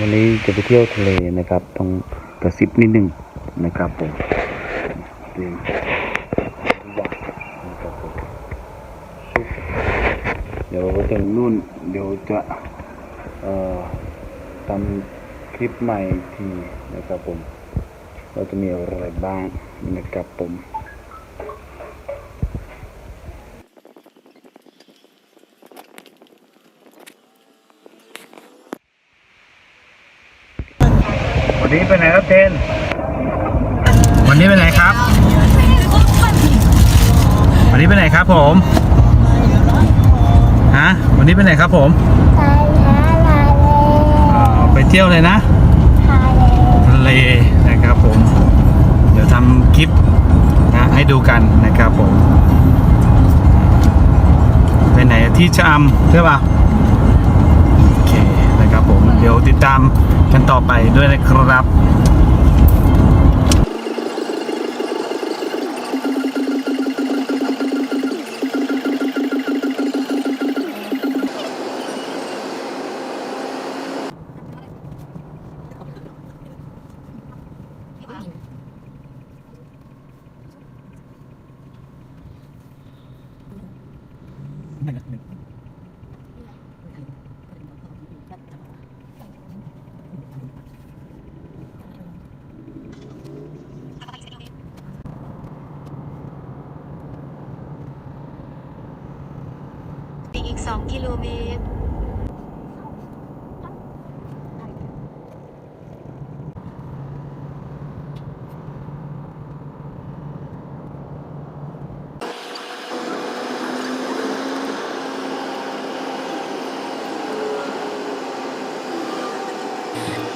วันนี้จะไปเที่ยวทะเลนะครับต้องกระซิบนิดนึงนะครับผมเตรียมนะครับผมเดี๋ยวตรงนู่นเดี๋ยวจะเอ่อทำคลิปใหม่อีกทีนะครับผม เราจะมีอะไรบ้างนะครับผม วันนี้ไปไหนครับเทนวันนี้ไปไหนครับ วันนี้ไปไหนครับผม ฮะ วันนี้ไปไหนครับผมไปเลไปเที่ยวเลยนะทะเลนะครับผม เดี๋ยวทำคลิปนะให้ดูกันนะครับผม ไปไหนที่ชะอำใช่ป่ะ โอเคนะครับผม เดี๋ยวติดตาม ต่อไปด้วยนะครับ อีก 2 กิโลเมตร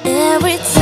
Every time